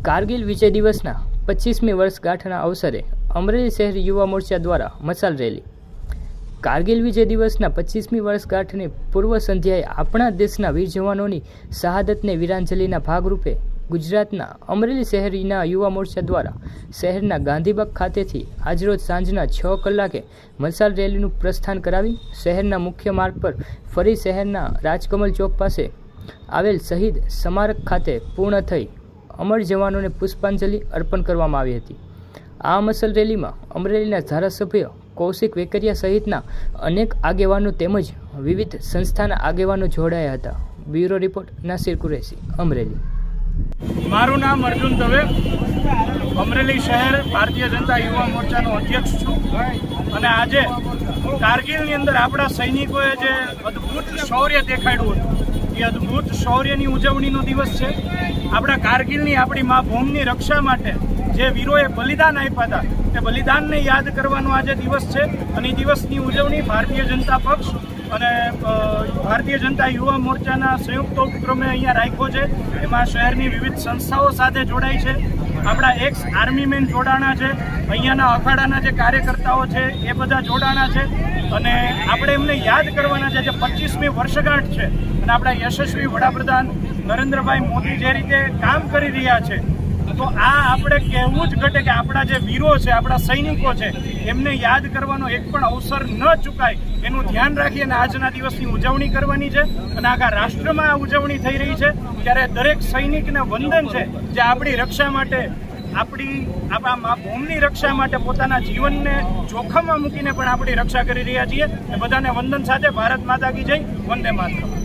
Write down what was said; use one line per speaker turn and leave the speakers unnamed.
કારગિલ વિજય દિવસના પચીસમી વર્ષગાંઠના અવસરે અમરેલી શહેર યુવા મોરચા દ્વારા મસાલ રેલી. કારગિલ વિજય દિવસના પચીસમી વર્ષગાંઠની પૂર્વ સંધ્યાએ આપણા દેશના વીર જવાનોની શહાદતને વીરાંજલિના ભાગરૂપે ગુજરાતના અમરેલી શહેરીના યુવા મોરચા દ્વારા શહેરના ગાંધીબાગ ખાતેથી આજરોજ સાંજના છ કલાકે મસાલ રેલીનું પ્રસ્થાન કરાવી શહેરના મુખ્ય માર્ગ પર ફરી શહેરના રાજકમલ ચોક પાસે આવેલ શહીદ સ્મારક ખાતે પૂર્ણ થઈ અમર જવાનોને પુષ્પાંજલિ અર્પણ કરવામાં આવી હતી. આ મસલ રેલીમાં અમરેલીના ધારાસભ્ય કૌશિક વેકરિયા સહિતના અનેક આગેવાનો તેમજ વિવિધ સંસ્થાના આગેવાનો જોડાયા હતા. Bureau report, Nasir Qureshi, Amreli.
મારું નામ અર્જુન દવે. અમરેલી શહેર ભારતીય જનતા યુવા મોરચાનો અધ્યક્ષ છું. અને આજે કારગિલની અંદર આપણા સૈનિકોએ જે અદ્ભુત શૌર્ય દેખાડ્યું હતું. એ અદ્ભુત શૌર્યની ઉજવણીનો દિવસ છે. આપણા કારગિલની, આપણી મા ભૂમની રક્ષા માટે જે વીરોએ બલિદાન આપ્યા હતા, તે બલિદાનને યાદ કરવાનો આજે દિવસ છે અને એ દિવસની ઉજવણી ભારતીય જનતા પક્ષ અને ભારતીય જનતા યુવા મોરચાના સંયુક્ત ઉપક્રમે અહીંયા રાખ્યો છે. એમાં શહેરની વિવિધ સંસ્થાઓ સાથે જોડાય છે. આપણા એક્સ આર્મીમેન જોડાણા છે, અહીંયાના અખાડાના જે કાર્યકર્તાઓ છે, એ બધા જોડાણા છે. અને આપણે એમને યાદ કરવાના છે જે પચીસમી વર્ષગાંઠ છે. અને આપણા યશસ્વી વડાપ્રધાન નરેન્દ્રભાઈ મોદી જે રીતે કામ કરી રહ્યા છે તો આ આપણે કહેવું જ ઘટે કે આપણા જે વીરો છે, આપણા સૈનિકો છે, એમને યાદ કરવાનો એક પણ અવસર ન ચૂકાય. એનું ધ્યાન રાખી અને આજના દિવસની ઉજવણી કરવાની છે અને આખા રાષ્ટ્રમાં આ ઉજવણી થઈ રહી છે. ત્યારે દરેક સૈનિકને વંદન છે જે આપણી રક્ષા માટે, આપણી આપણા ભૂમની રક્ષા માટે પોતાના જીવનને જોખમમાં મૂકીને પણ આપણી રક્ષા કરી રહ્યા છીએ. બધાને વંદન સાથે ભારત માતા કી જય. વંદે માતરમ.